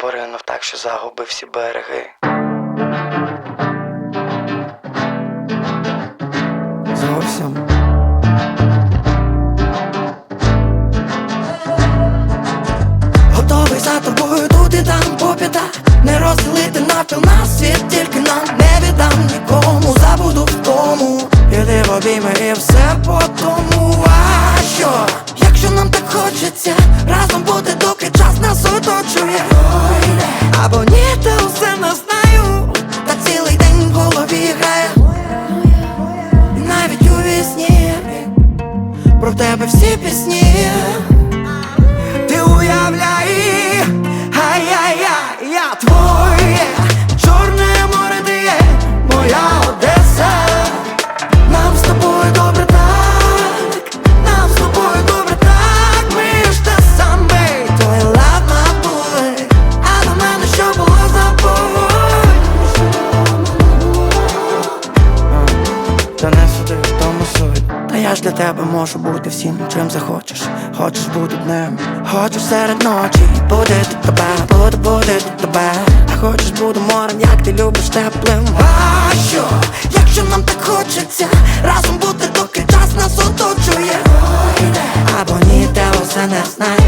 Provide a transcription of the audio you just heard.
поринув так, що загубив всі береги. Зовсім. Готовий за тобою тут і там по п'ятах Не розділити навпіл на світ, тільки нам не віддам нікому, забуду в тому Іди в обійми і все по тому Або ні, та усе не знаю. Та цілий день в голові грає. Навіть у вісні. Про тебе всі пісні суди, суть. Та я ж для тебе можу бути всім, чим захочеш. Хочеш бути днем, хочеш серед ночі. Будити тебе, буду тут тебе. А хочеш буду морем, як ти любиш теплим. А що, якщо нам так хочеться Разом бути, доки час нас оточує. Або ні, те усе не знаю